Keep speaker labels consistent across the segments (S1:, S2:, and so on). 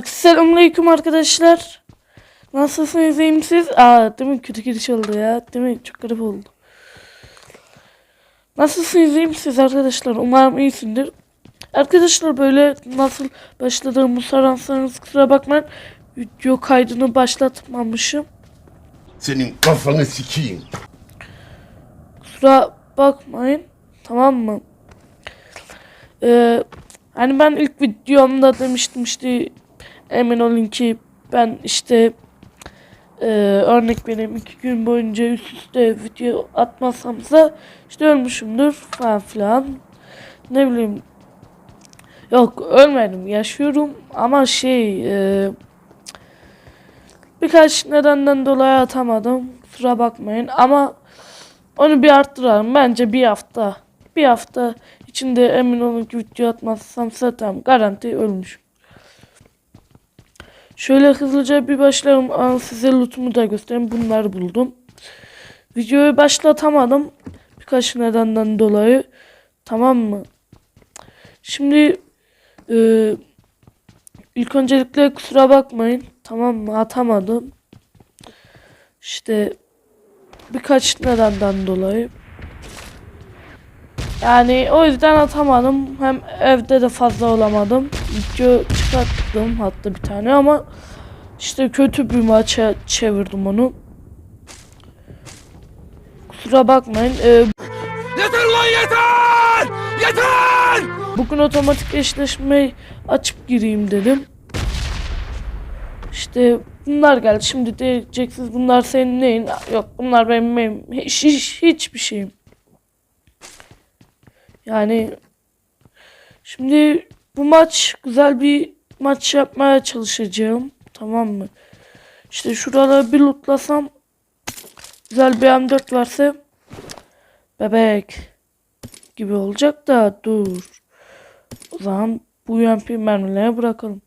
S1: Selamünaleyküm arkadaşlar. Nasılsınız iyi misiniz? Aa değil mi kötü giriş oldu ya. Değil mi? Çok garip oldu. Nasılsınız iyi misiniz arkadaşlar? Umarım iyisindir. Arkadaşlar böyle nasıl başladığımı sorarsanız kusura bakmayın. Video kaydını başlatmamışım.
S2: Senin kafanı sikeyim.
S1: Kusura bakmayın. Tamam mı? Ee, hani ben ilk videomda demiştim işte emin olun ki ben işte e, örnek benim iki gün boyunca üst üste video atmazsamsa işte ölmüşümdür falan filan. Ne bileyim. Yok ölmedim yaşıyorum ama şey e, birkaç nedenden dolayı atamadım. Kusura bakmayın ama onu bir arttıralım. Bence bir hafta. Bir hafta içinde emin olun ki video atmazsam zaten garanti ölmüşüm. Şöyle hızlıca bir başlayalım. Aa, size lootumu da göstereyim. Bunları buldum. Videoyu başlatamadım. Birkaç nedenden dolayı. Tamam mı? Şimdi e, ilk öncelikle kusura bakmayın. Tamam mı? Atamadım. İşte birkaç nedenden dolayı. Yani o yüzden atamadım. Hem evde de fazla olamadım. Video çıkarttım hatta bir tane ama işte kötü bir maça çevirdim onu. Kusura bakmayın. Ee,
S3: Yeter lan yeter! Yeter!
S1: bugün otomatik eşleşmeyi açıp gireyim dedim. İşte bunlar geldi. Şimdi diyeceksiniz bunlar senin neyin? Yok bunlar benim, benim hiç, hiç, hiçbir şeyim. Yani şimdi bu maç güzel bir maç yapmaya çalışacağım. Tamam mı? İşte şuraları bir lootlasam güzel bir M4 verse bebek gibi olacak da dur. O zaman bu UMP mermileri bırakalım.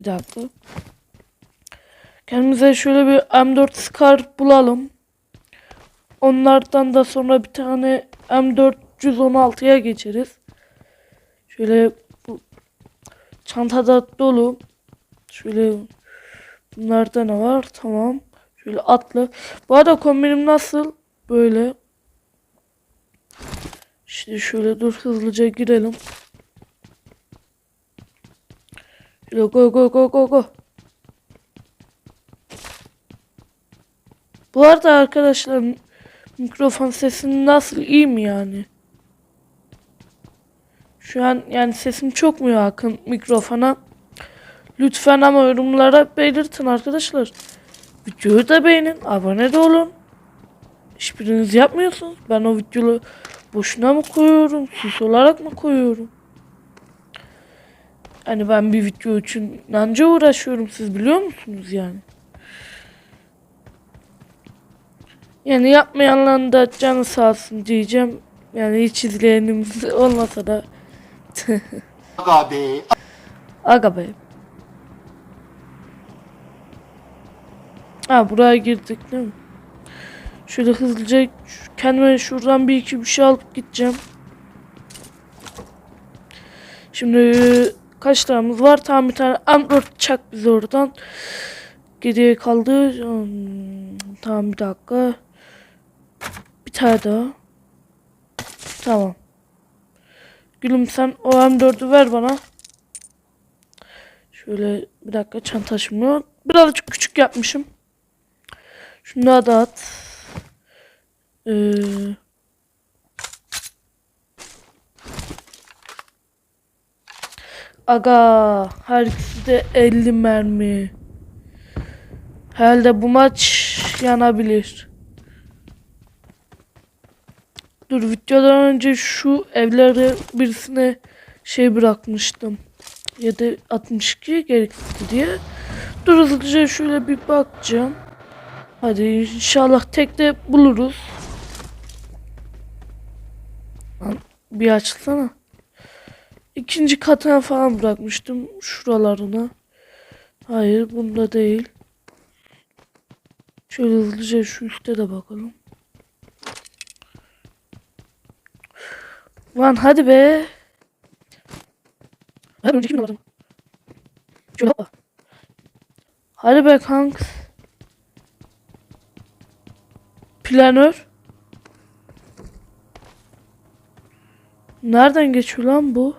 S1: Bir dakika. Kendimize şöyle bir M4 Scar bulalım. Onlardan da sonra bir tane M416'ya geçeriz. Şöyle bu çantada dolu. Şöyle bunlarda ne var? Tamam. Şöyle atlı. Bu arada kombinim nasıl? Böyle. İşte şöyle dur hızlıca girelim. Şöyle go go go go go. Bu arada arkadaşlar mikrofon sesim nasıl iyi mi yani? Şu an yani sesim çok mu yakın mikrofona? Lütfen ama yorumlara belirtin arkadaşlar. Videoyu da beğenin, abone de olun. Hiçbiriniz yapmıyorsunuz. Ben o videoyu boşuna mı koyuyorum, süs olarak mı koyuyorum? Hani ben bir video için nanca uğraşıyorum siz biliyor musunuz yani? Yani yapmayanların da canı sağ olsun diyeceğim. Yani hiç izleyenimiz olmasa da
S2: Aga be.
S1: aga be. Ha buraya girdik değil mi? Şöyle hızlıca kendime şuradan bir iki bir şey alıp gideceğim. Şimdi kaç liramız var? Tam bir tane M4 çak biz oradan. Geriye kaldı. Hmm, Tamam bir dakika. Bir tane daha. Tamam. Gülüm sen o M4'ü ver bana. Şöyle bir dakika çanta taşımıyor. Birazcık küçük yapmışım. Şunu da at. Ee, aga her ikisi de 50 mermi. Herhalde bu maç yanabilir. Dur videodan önce şu evlere birisine şey bırakmıştım. 762 gerekli diye. Dur hızlıca şöyle bir bakacağım. Hadi inşallah tek de buluruz. Lan Bir açılsana. İkinci katına falan bırakmıştım şuralarına. Hayır bunda değil. Şöyle hızlıca şu üstte de bakalım. Lan hadi be. Ben önceki mi aldım? Şöyle hoppa. Hadi be kanks. Planör. Nereden geçiyor lan bu?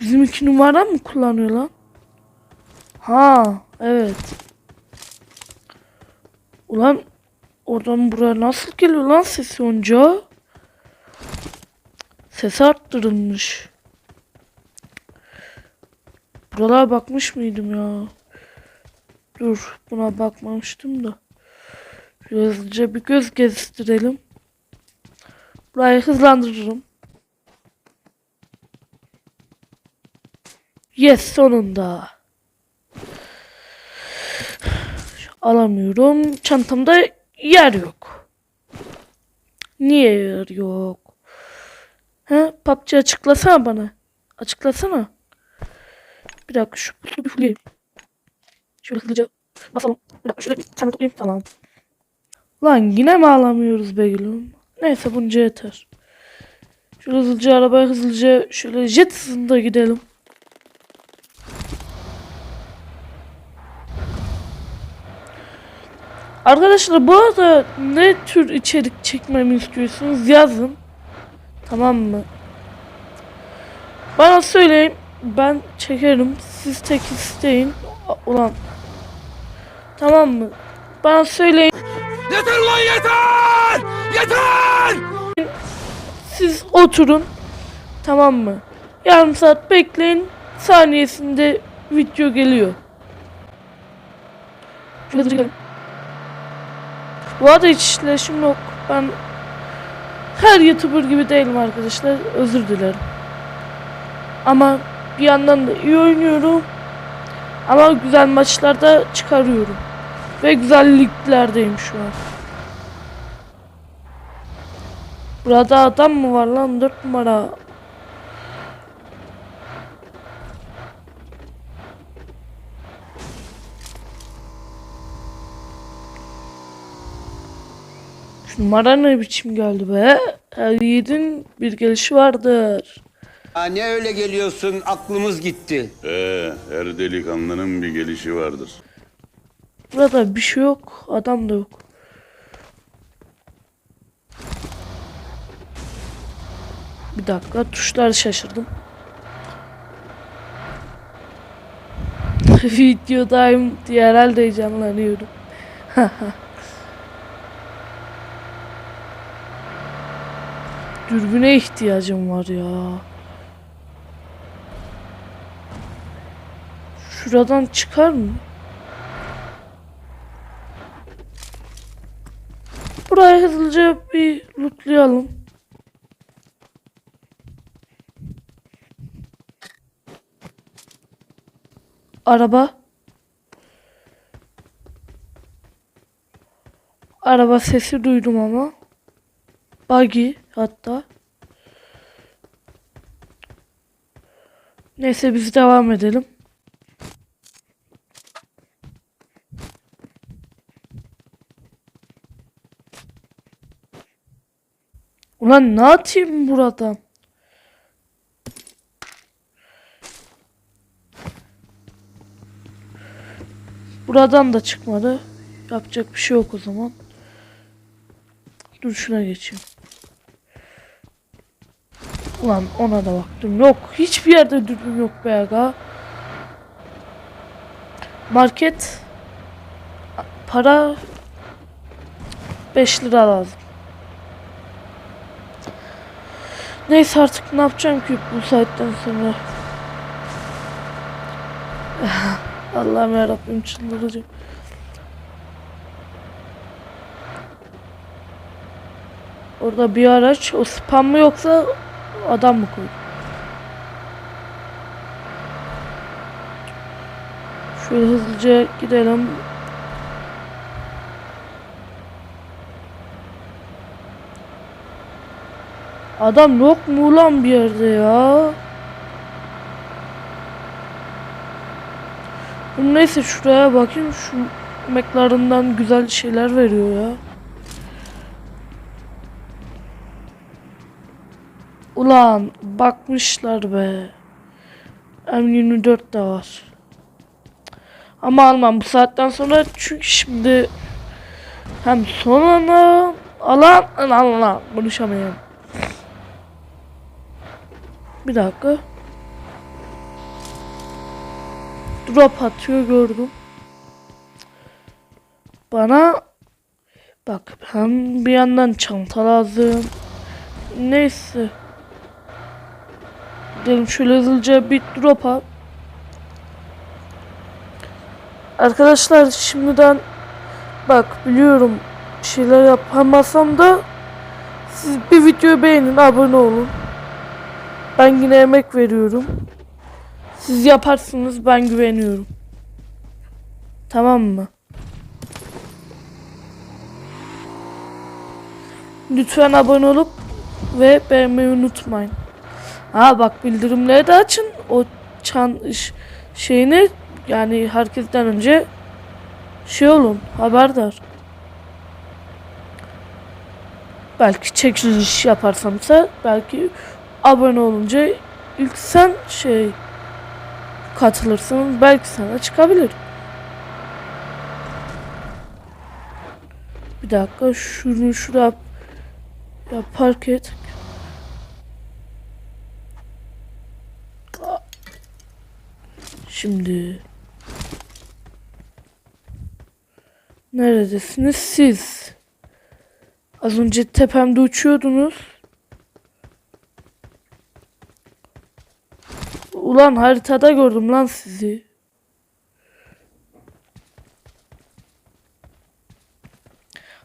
S1: Bizim iki numara mı kullanıyor lan? Ha, evet. Ulan oradan buraya nasıl geliyor lan sesi onca? Ses arttırılmış. Buralara bakmış mıydım ya? Dur, buna bakmamıştım da. Hızlıca bir göz gezdirelim. Burayı hızlandırırım. Yes sonunda. Alamıyorum. Çantamda yer yok. Niye yer yok? He? PUBG açıklasana bana. Açıklasana. Bir dakika şu bir fulleyeyim. Şöyle hızlıca basalım. Bir dakika şöyle bir tane toplayayım. Tamam. Lan yine mi alamıyoruz be gülüm? Neyse bunca yeter. Şöyle hızlıca arabaya hızlıca şöyle jet hızında gidelim. Arkadaşlar bu arada ne tür içerik çekmemi istiyorsunuz yazın. Tamam mı? Bana söyleyin. Ben çekerim. Siz tek isteyin. Ulan. Tamam mı? Bana söyleyin.
S3: Yeter ulan yeter! Yeter!
S1: Siz oturun. Tamam mı? Yarım saat bekleyin. Saniyesinde video geliyor. Şöyle. Bu arada hiç işleşim yok. Ben her YouTuber gibi değilim arkadaşlar. Özür dilerim. Ama bir yandan da iyi oynuyorum. Ama güzel maçlarda çıkarıyorum. Ve güzel liglerdeyim şu an. Burada adam mı var lan? 4 numara. Şu numara ne biçim geldi be? Her yiğidin bir gelişi vardır.
S4: Ya ne öyle geliyorsun aklımız gitti.
S5: Ee, her delikanlının bir gelişi vardır.
S1: Burada bir şey yok. Adam da yok. Bir dakika tuşları şaşırdım. Videodayım diye herhalde heyecanlanıyorum. Dürbüne ihtiyacım var ya. Şuradan çıkar mı? Burayı hızlıca bir lootlayalım. Araba. Araba sesi duydum ama. Buggy hatta. Neyse biz devam edelim. Ulan ne atayım buradan? Buradan da çıkmadı. Yapacak bir şey yok o zaman. Dur şuna geçeyim. Ulan ona da baktım. Yok. Hiçbir yerde dürbün yok be aga. Market. Para 5 lira lazım. Neyse artık ne yapacağım ki bu saatten sonra. Allah'ım yarabbim çıldıracağım. Orada bir araç. O spam mı yoksa adam mı koydu? Şöyle hızlıca gidelim. Adam yok mu ulan bir yerde ya? Neyse şuraya bakayım. Şu McLaren'dan güzel şeyler veriyor ya. Ulan bakmışlar be. M24 de var. Ama almam bu saatten sonra çünkü şimdi hem sonra alan alan alan konuşamıyorum. Bir dakika. Drop atıyor gördüm. Bana bak hem bir yandan çanta lazım. Neyse. Gidelim şöyle hızlıca bir drop at. Arkadaşlar şimdiden bak biliyorum bir şeyler yapamasam da siz bir videoyu beğenin abone olun. Ben yine emek veriyorum. Siz yaparsınız ben güveniyorum. Tamam mı? Lütfen abone olup ve beğenmeyi unutmayın. Ha bak bildirimleri de açın. O çan iş- şeyini yani herkesten önce şey olun haberdar. Belki çekiliş yaparsamsa belki abone olunca ilk sen şey katılırsın belki sana çıkabilir. Bir dakika şunu şuraya ya park et. Şimdi neredesiniz siz? Az önce tepemde uçuyordunuz. Ulan haritada gördüm lan sizi.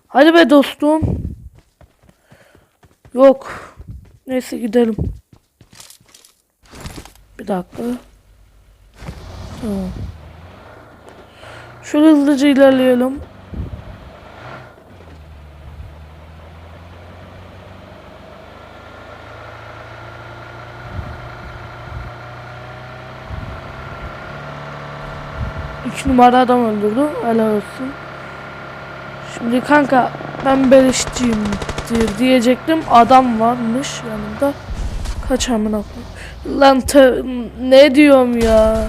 S1: Hadi be dostum. Yok. Neyse gidelim. Bir dakika. Tamam. Şöyle hızlıca ilerleyelim. Üç numara adam öldürdü. Helal olsun. Şimdi kanka ben beleşçiyimdir diyecektim. Adam varmış yanımda. Kaç amına. Lan ne diyorum ya.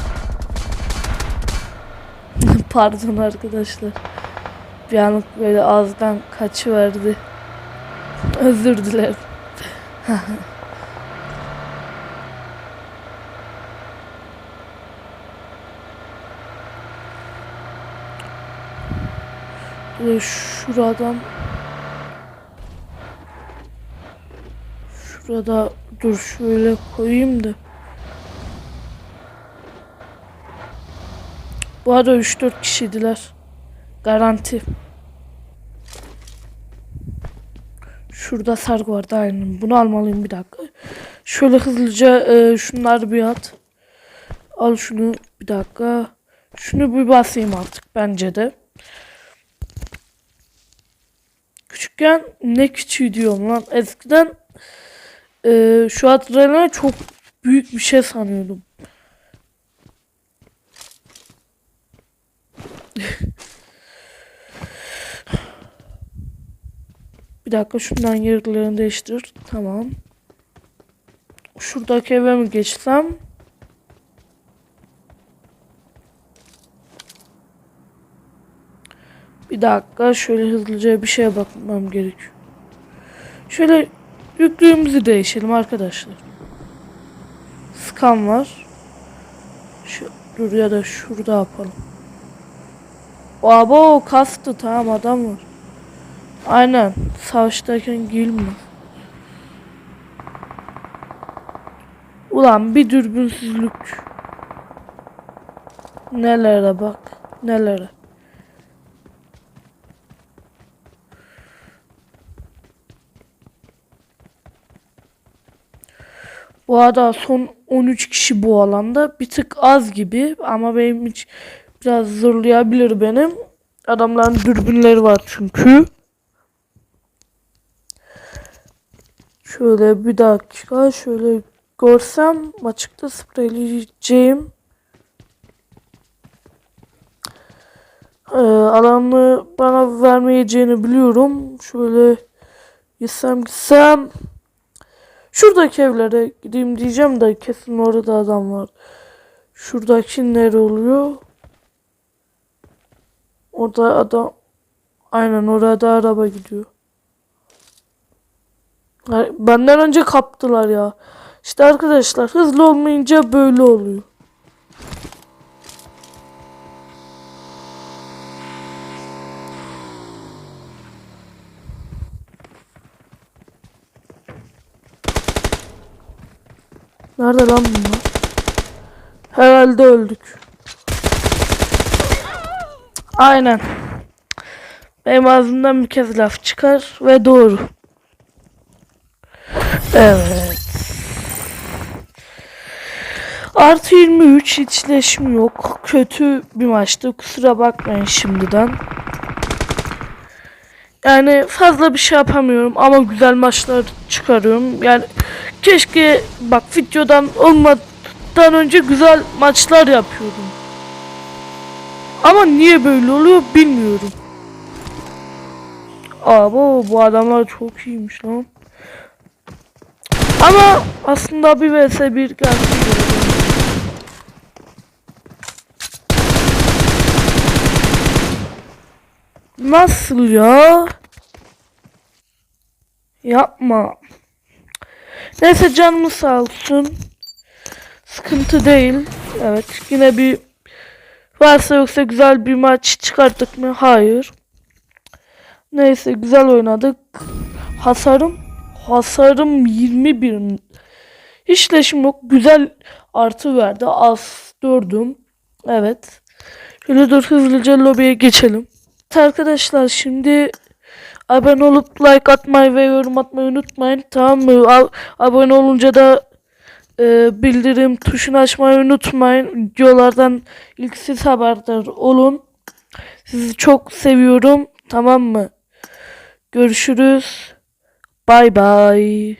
S1: Pardon arkadaşlar. Bir anlık böyle ağızdan kaçıverdi. Özür dilerim. Ve şuradan Şurada dur şöyle koyayım da Bu arada 3-4 kişiydiler. Garanti. Şurada sargı vardı aynen. Bunu almalıyım bir dakika. Şöyle hızlıca e, şunları bir at. Al şunu bir dakika. Şunu bir basayım artık bence de. Küçükken ne küçüğü diyorum lan. Eskiden e, şu adrenalin çok büyük bir şey sanıyordum. Bir dakika şundan yerlerini değiştir. Tamam. Şuradaki eve mi geçsem? Bir dakika şöyle hızlıca bir şeye bakmam gerekiyor. Şöyle yüklüğümüzü değişelim arkadaşlar. Scan var. Şu, dur ya da şurada yapalım. Abo kastı tamam adam var. Aynen savaştayken giyilmez. Ulan bir dürbünsüzlük. Nelere bak. Nelere. Bu arada son 13 kişi bu alanda. Bir tık az gibi ama benim hiç biraz zorlayabilir benim. Adamların dürbünleri var çünkü. Şöyle bir dakika şöyle görsem açıkta spreyleyeceğim. Ee, alanı bana vermeyeceğini biliyorum. Şöyle gitsem gitsem. Şuradaki evlere gideyim diyeceğim de kesin orada adam var. Şuradaki nere oluyor? Orada adam. Aynen orada araba gidiyor. Benden önce kaptılar ya. İşte arkadaşlar hızlı olmayınca böyle oluyor. Nerede lan bunlar? Herhalde öldük. Aynen. Benim ağzımdan bir kez laf çıkar ve doğru. Evet. Artı 23 içleşim yok. Kötü bir maçtı. Kusura bakmayın şimdiden. Yani fazla bir şey yapamıyorum ama güzel maçlar çıkarıyorum. Yani keşke bak videodan olmadan önce güzel maçlar yapıyordum. Ama niye böyle oluyor bilmiyorum. Aa bu, adamlar çok iyiymiş lan. Ama aslında bir vs bir gelsin. Nasıl ya? Yapma. Neyse canımız sağ olsun. Sıkıntı değil. Evet yine bir varsa yoksa güzel bir maç çıkarttık mı? Hayır. Neyse güzel oynadık. Hasarım hasarım 21. İşleşim yok. Güzel artı verdi. Az dördüm. Evet. Şöyle dur hızlıca lobiye geçelim. Arkadaşlar şimdi abone olup like atmayı ve yorum atmayı unutmayın. Tamam mı? A- abone olunca da e, bildirim tuşunu açmayı unutmayın. Videolardan ilk siz haberdar olun. Sizi çok seviyorum. Tamam mı? Görüşürüz. Bay bay.